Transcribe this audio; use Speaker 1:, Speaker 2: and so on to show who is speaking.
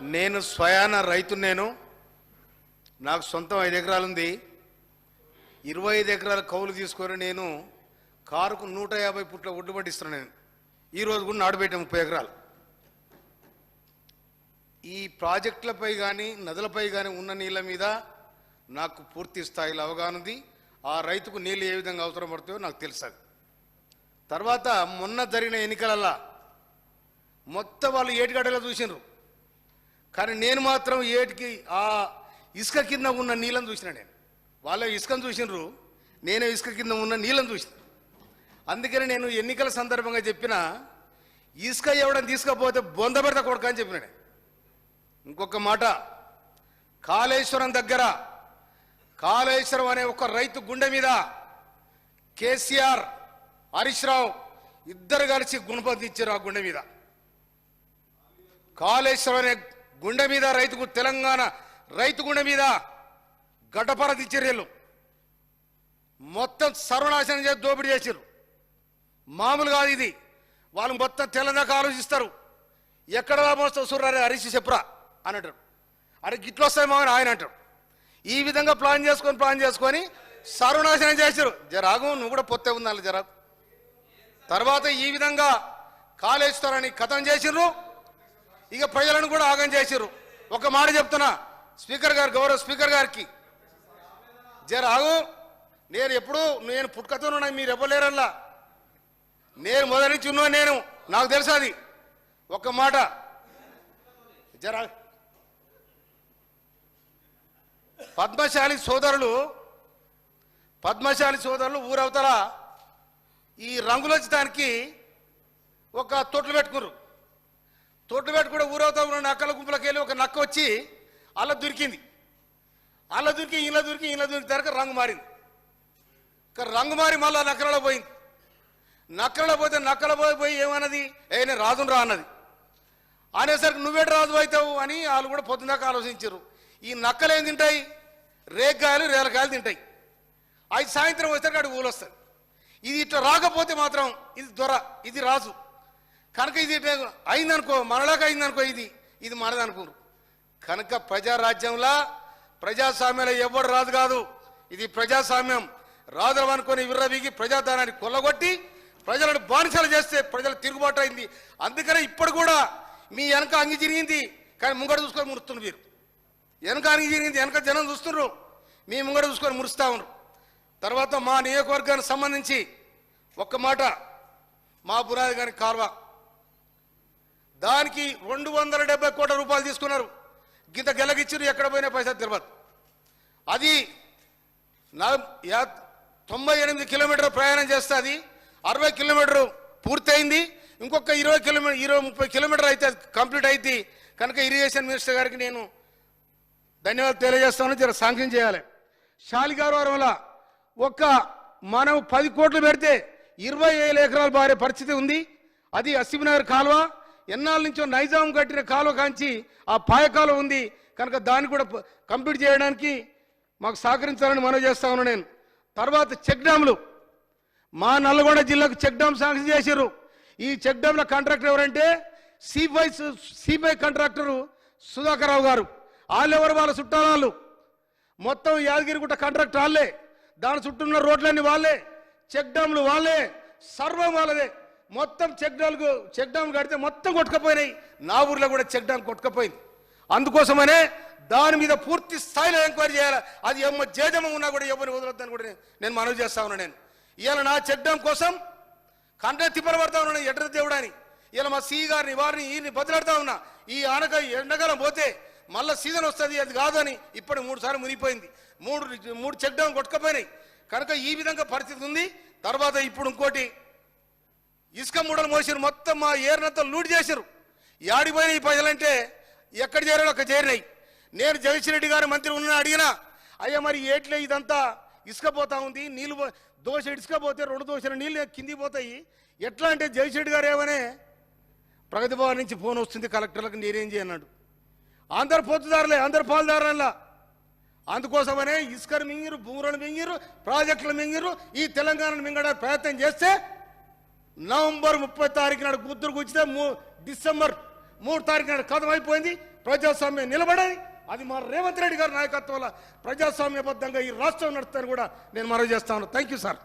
Speaker 1: నేను స్వయాన రైతు నేను. నాకు సొంతం ఐదు ఎకరాలు ఉంది ఇరవై ఐదు ఎకరాల కౌలు తీసుకొని నేను కారుకు నూట యాభై పుట్ల ఒడ్డు పట్టిస్తున్నాను నేను. ఈరోజు కూడా నాడుబెట్టాను ముప్పై ఎకరాలు. ఈ ప్రాజెక్టులపై కానీ నదులపై కానీ ఉన్న నీళ్ళ మీద నాకు పూర్తి స్థాయిలో అవగాహన ఉంది. ఆ రైతుకు నీళ్ళు ఏ విధంగా అవసరం పడుతుందో నాకు తెలుసు తర్వాత మొన్న జరిగిన ఎన్నికలల్లా మొత్తం వాళ్ళు ఏటిగడ్డలో చూసినారు కానీ నేను మాత్రం ఏటికి ఆ ఇసుక కింద ఉన్న నీళ్ళని చూసిన నేను. వాళ్ళ ఇసుకను చూసినారు నేను ఇసుక కింద ఉన్న నీళ్ళని చూసిన. అందుకని నేను ఎన్నికల సందర్భంగా చెప్పిన ఇసుక ఎవడని తీసుకపోతే బొంద పెడతా కొడుక అని చెప్పిన ఇంకొక మాట కాళేశ్వరం దగ్గర కాళేశ్వరం అనే ఒక రైతు గుండె మీద కేసీఆర్ హరీష్ రావు ఇద్దరు కలిసి గుణపతిచ్చారు ఆ గుండె మీద. కాళేశ్వరం అనే గుండె మీద రైతుకు తెలంగాణ రైతు గుండె మీద గడ్డపర చర్యలు. మొత్తం సర్వనాశనం చేసి దోపిడీ చేశారు మామూలు కాదు ఇది. వాళ్ళు మొత్తం తెల్లదాకా ఆలోచిస్తారు. ఎక్కడ మోస్తావు సూర్యారే హరీష్ చెప్పురా అని అంటారు. అరే గిట్లు వస్తాయి మామని ఆయన అంటారు. ఈ విధంగా ప్లాన్ చేసుకొని ప్లాన్ చేసుకొని సర్వనాశనం చేశారు జరాగు నువ్వు కూడా పొత్తే ఉందాలి జరాగు తర్వాత ఈ విధంగా కాళేశ్వరాన్ని కథం చేసిర్రు. ఇక ప్రజలను కూడా ఆగం చేసిర్రు. ఒక మాట చెప్తున్నా స్పీకర్ గారు గౌరవ స్పీకర్ గారికి. జర ఆగు. నేను ఎప్పుడు నేను పుట్టుకతో మీరు ఇవ్వలేరల్లా నేను మొదటి నుంచి ఉన్నా నేను నాకు తెలుసు అది. ఒక మాట. జర పద్మశాలి సోదరులు పద్మశాలి సోదరులు ఊరవతల ఈ రంగులొచ్చడానికి ఒక తొట్లు పెట్టుకున్నారు. తోటపేట కూడా ఊరవుతా ఉన్న నక్కల గుంపులకు వెళ్ళి ఒక నక్క వచ్చి అలా దొరికింది. అలా దొరికి ఇలా దొరికి ఇలా దొరికి తరక రంగు మారింది. రంగు మారి మళ్ళీ నక్కలలో పోయింది. నక్కలలో పోతే నక్కల పోయి పోయి ఏమన్నది? ఏ నేను రాజును రా అన్నది. అనేసరికి నువ్వేట రాజు అవుతావు అని వాళ్ళు కూడా పొద్దుదాకా ఆలోచించారు. ఈ నక్కలు ఏం తింటాయి? రేగ్గాయలు రేలకాయలు తింటాయి. అది సాయంత్రం వచ్చేసరికి అటు ఊలు వస్తుంది ఇది ఇట్లా రాకపోతే మాత్రం ఇది దొర ఇది రాజు. కనుక ఇది అయిందనుకో మనలాగా అయిందనుకో ఇది. ఇది మనదనుకోరు కనుక ప్రజారాజ్యంలా ప్రజాస్వామ్యంలో ఎవడు రాదు కాదు. ఇది ప్రజాస్వామ్యం. రాదు అనుకొని విర్రవీగి ప్రజాధనాన్ని కొల్లగొట్టి ప్రజలను బానిసలు చేస్తే ప్రజలు తిరుగుబాటు అయింది. అందుకనే ఇప్పుడు కూడా మీ వెనక అంగి జరిగింది కానీ ముంగడ చూసుకొని మురుస్తున్నారు మీరు. వెనక అంగి జరిగింది వెనక జనం చూస్తున్నారు. మీ ముంగడ చూసుకొని మురుస్తా ఉన్నారు. తర్వాత మా నియోజకవర్గానికి సంబంధించి ఒక్క మాట. మా బునాది గారి కార్వా దానికి రెండు వందల డెబ్బై కోట్ల రూపాయలు తీసుకున్నారు. గింత గెలగిచ్చిరు ఎక్కడ పోయినా పైసా తిరుపతి అది నా తొంభై ఎనిమిది కిలోమీటర్ ప్రయాణం చేస్తుంది అరవై కిలోమీటర్ పూర్తయింది. ఇంకొక ఇరవై కిలోమీటర్ ఇరవై ముప్పై కిలోమీటర్ అయితే అది కంప్లీట్ అయితే కనుక ఇరిగేషన్ మినిస్టర్ గారికి నేను ధన్యవాదాలు తెలియజేస్తాను. జర శాంక్షన్ చేయాలి. వల్ల ఒక్క మనం పది కోట్లు పెడితే ఇరవై వేల ఎకరాలు బారే పరిస్థితి ఉంది. అది అసిబినగర్ కాలువ ఎన్నాళ్ళ నుంచో నైజాం కట్టిన కాలువ కాంచి ఆ పాయకాలు ఉంది. కనుక దాన్ని కూడా కంప్లీట్ చేయడానికి మాకు సహకరించాలని మనవి చేస్తా ఉన్నాను నేను. తర్వాత చెక్ డ్యాములు. మా నల్గొండ జిల్లాకు చెక్ డ్యామ్ శాంక్షన్ చేశారు ఈ చెక్ డ్యామ్ల కాంట్రాక్టర్ ఎవరంటే సిబిఐ సిబై కాంట్రాక్టరు సుధాకర్రావు గారు. వాళ్ళెవరు వాళ్ళ చుట్టాలు మొత్తం యాదగిరిగుట్ట కాంట్రాక్ట్ వాళ్ళే దాని చుట్టూ ఉన్న రోడ్లన్నీ వాళ్ళే. చెక్ డ్యామ్లు వాళ్ళే. సర్వం వాళ్ళదే. మొత్తం చెక్ డ్యామ్కు చెక్ డ్యామ్ కడితే మొత్తం కొట్టుకపోయినాయి. నా ఊర్లో కూడా చెక్ డౌన్ కొట్టుకపోయింది. అందుకోసమనే దాని మీద పూర్తి స్థాయిలో ఎంక్వైరీ చేయాలి? అది ఎమ్మ జేజమ్మ ఉన్నా కూడా ఎవరిని వదలొద్దని కూడా నేను- మనవి చేస్తా ఉన్నాను నేను. ఇవాళ నా చెక్ డౌన్ కోసం కంటే తిప్పలబడతా ఉన్నాను ఎడ్ర దేవుడని. ఇలా మా సీ గారిని వారిని ఈయన్ని బదిలాడుతా ఉన్నా. ఈ ఆనక ఎండకాలం పోతే మళ్ళీ సీజన్ వస్తుంది అది కాదని ఇప్పుడు మూడు సార్లు మునిగిపోయింది. మూడు మూడు చెక్ డౌన్ కొట్టుకపోయినాయి. కనుక ఈ విధంగా పరిస్థితి ఉంది. తర్వాత ఇప్పుడు ఇంకోటి ఇసుక మూడలు మోసారు మొత్తం మా ఏరినంతా లూట్ చేశారు యాడిపోయిన ఈ ప్రజలంటే ఎక్కడ చేరాలో అక్కడ చేరినాయి. నేను జగన్రెడ్డి గారు మంత్రి ఉన్న అడిగినా అయ్యా మరి ఏట్లే ఇదంతా ఇసుక పోతా ఉంది నీళ్ళు పో- దోశ ఇసుక పోతే రెండు దోశల నీళ్ళు కిందికి పోతాయి. ఎట్లా అంటే జగన్రెడ్డి గారు ఏమనే ప్రగతి భవన్ నుంచి ఫోన్ వస్తుంది కలెక్టర్లకు నేనేం చేయన్నాడు అందరు పొత్తుదారులే అందరు పాలుదారులలో అందుకోసమనే ఇసుకను మింగిరు భూములను మింగిరు ప్రాజెక్టులు మింగిరు ఈ తెలంగాణను మింగడానికి ప్రయత్నం చేస్తే నవంబర్ ముప్పై తారీఖు నాడు గుర్తుకు వచ్చితే మూ డిసెంబర్ మూడు తారీఖు నాడు కథం అయిపోయింది. ప్రజాస్వామ్యం నిలబడేది అది మా రేవంత్ రెడ్డి గారి నాయకత్వంలో ప్రజాస్వామ్యబద్ధంగా ఈ రాష్ట్రం నడుస్తారని కూడా నేను మనవి చేస్తాను థ్యాంక్ యూ సార్